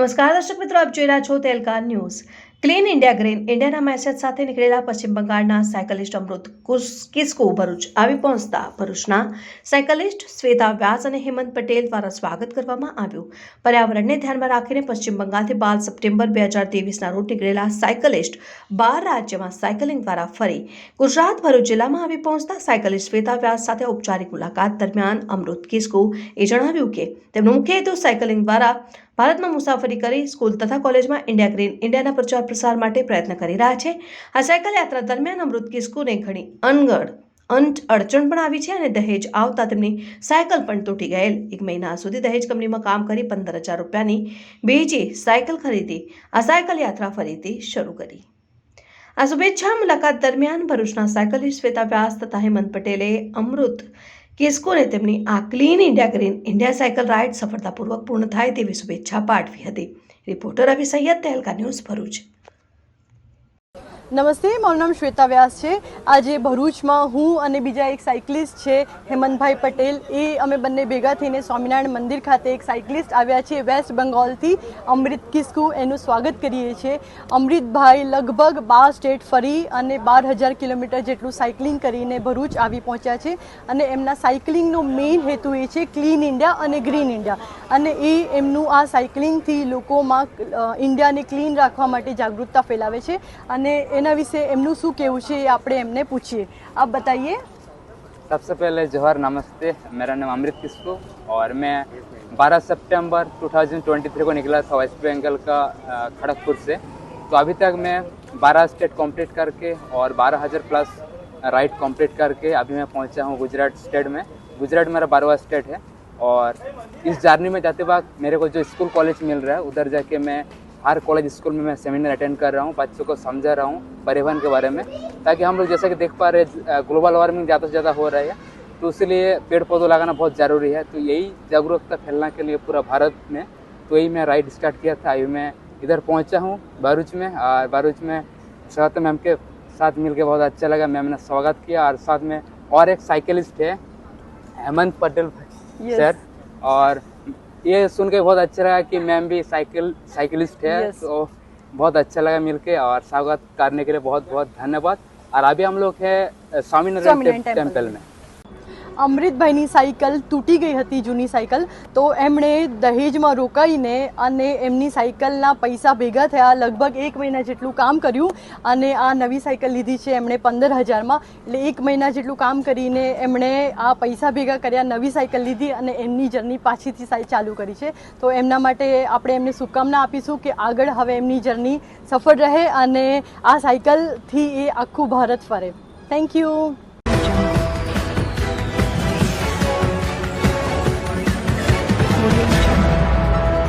નમસ્કાર દર્શક મિત્રો, આપ જોઈ રહ્યા છો Tehelka news. Clean India green ઇન્ડિયાના મેસેજ સાથે નીકળેલા પશ્ચિમ બંગાળના સાયકલિસ્ટ અમૃત કુસ- કિસ્કુ ભરૂચ આવી પહોંચતા ભરૂચના સાયકલિસ્ટ શ્વેતા વ્યાસ અને હેમંત પટેલ દ્વારા સ્વાગત કરવામાં આવ્યું. પર્યાવરણને ધ્યાનમાં રાખીને પશ્ચિમ બંગાળથી બાર સપ્ટેમ્બર બે હજાર ત્રેવીસના રોજ નીકળેલા સાયકલિસ્ટ બાર રાજ્યમાં સાયકલિંગ દ્વારા ફરી ગુજરાત ભરૂચ જિલ્લામાં આવી પહોંચતા સાયકલિસ્ટ શ્વેતા વ્યાસ સાથે ઔપચારિક મુલાકાત દરમિયાન અમૃત કિસ્કો એ જણાવ્યું કે તેમનો મુખ્ય હેતુ સાયકલિંગ દ્વારા ભારતમાં મુસાફરી કરી સ્કૂલ તથા કોલેજમાં ઇન્ડિયા ગ્રીન ઇન્ડિયાના પ્રચાર પ્રસાર માટે પ્રયત્ન કરી રહ્યા છે. આ સાયકલ યાત્રા દરમિયાન અમૃત કિસ્કુને ઘણી અનગઢ અંત અડચણ પણ આવી છે અને દહેજ આવતા તેમની સાયકલ પણ તૂટી ગયેલ. એક મહિના સુધી દહેજ કંપનીમાં કામ કરી પંદર હજાર રૂપિયાની બીજી સાયકલ ખરીદી, આ સાયકલ યાત્રા ફરીથી શરૂ કરી. આ શુભેચ્છા મુલાકાત દરમિયાન ભરૂચના સાયકલિસ્ટ શ્વેતા વ્યાસ તથા હેમંત પટેલે અમૃત કિસ્કોને તેમની આ clean India green India cycle ride સફળતાપૂર્વક પૂર્ણ થાય તેવી શુભેચ્છા પાઠવી હતી. Reporter Ravi Sayed Tehelka news Bharuch. નમસ્તે, મારું નામ શ્વેતા વ્યાસ છે. આજે ભરૂચમાં હું અને બીજા એક સાયકલિસ્ટ છે, હેમંતભાઈ પટેલ. એ અમે બંને ભેગા થઈને સ્વામિનારાયણ મંદિર ખાતે એક સાયકલિસ્ટ આવ્યા છે વેસ્ટ બંગાળથી અમૃત કિસ્કુ. એનું સ્વાગત કરીએ છીએ. અમૃતભાઈ લગભગ બાર સ્ટેટ ફરી અને બાર હજાર કિલોમીટર જેટલું સાયકલિંગ કરીને ભરૂચ આવી પહોંચ્યા છે અને એમના સાયકલિંગનો મેઇન હેતુ એ છે ક્લીન ઇન્ડિયા અને ગ્રીન ઇન્ડિયા અને એ એમનું આ સાયકલિંગથી લોકોમાં ઇન્ડિયાને ક્લીન રાખવા માટે જાગૃતતા ફેલાવે છે અને एना વિશે એમનું शू કહેવું છે એ આપણે એમને सबसे पहले जोहर नमस्ते, मेरा नाम अमृत किस्को और मैं 12 सितंबर 2023 को निकला था वेस्ट बंगाल का खड़गपुर से। तो अभी तक मैं 12 स्टेट कंप्लीट करके और 12000 प्लस राइड कंप्लीट करके अभी मैं पहुँचा हूँ गुजरात स्टेट में। गुजरात मेरा बारहवा स्टेट है और इस जर्नी में जाते वक्त मेरे को जो स्कूल कॉलेज मिल रहा है, उधर जाके मैं हर कॉलेज स्कूल में मैं सेमिनार अटेंड कर रहा हूँ बच्चों को समझा रहा हूँ परिवहन के बारे में ताकि हम लोग जैसे कि देख पा रहे ग्लोबल वार्मिंग ज़्यादा से ज़्यादा हो रहा है तो इसलिए पेड़ पौधे लगाना बहुत ज़रूरी है। तो यही जागरूकता फैलने के लिए पूरा भारत में तो यही मैं राइड स्टार्ट किया था। अभी मैं इधर पहुँचा हूँ भरूच में और भरूच में स्वागत मैम के साथ मिलके बहुत अच्छा लगा। मैम ने स्वागत किया और साथ में और एक साइकिलिस्ट है हेमंत पटेल Yes. सर और ये सुन के बहुत अच्छा लगा कि मैम भी साइकिल साइकिलिस्ट है Yes. तो बहुत अच्छा लगा मिलके और स्वागत करने के लिए बहुत बहुत धन्यवाद। और अभी हम लोग है स्वामीनारायण टेंपल में। અમૃતભાઈની સાયકલ તૂટી ગઈ હતી, જૂની સાયકલ. તો એમણે દહેજમાં રોકાઈને અને એમની સાયકલના પૈસા ભેગા થયા લગભગ એક મહિના જેટલું કામ કર્યું અને આ નવી સાયકલ લીધી છે એમણે પંદર હજારમાં. એટલે એક મહિના જેટલું કામ કરીને એમણે આ પૈસા ભેગા કર્યા, નવી સાયકલ લીધી અને એમની જર્ની પાછીથી ચાલુ કરી છે. તો એમના માટે આપણે એમને શુભકામના આપીશું કે આગળ હવે એમની જર્ની સફળ રહે અને આ સાયકલથી એ આખું ભારત ફરે. Thank you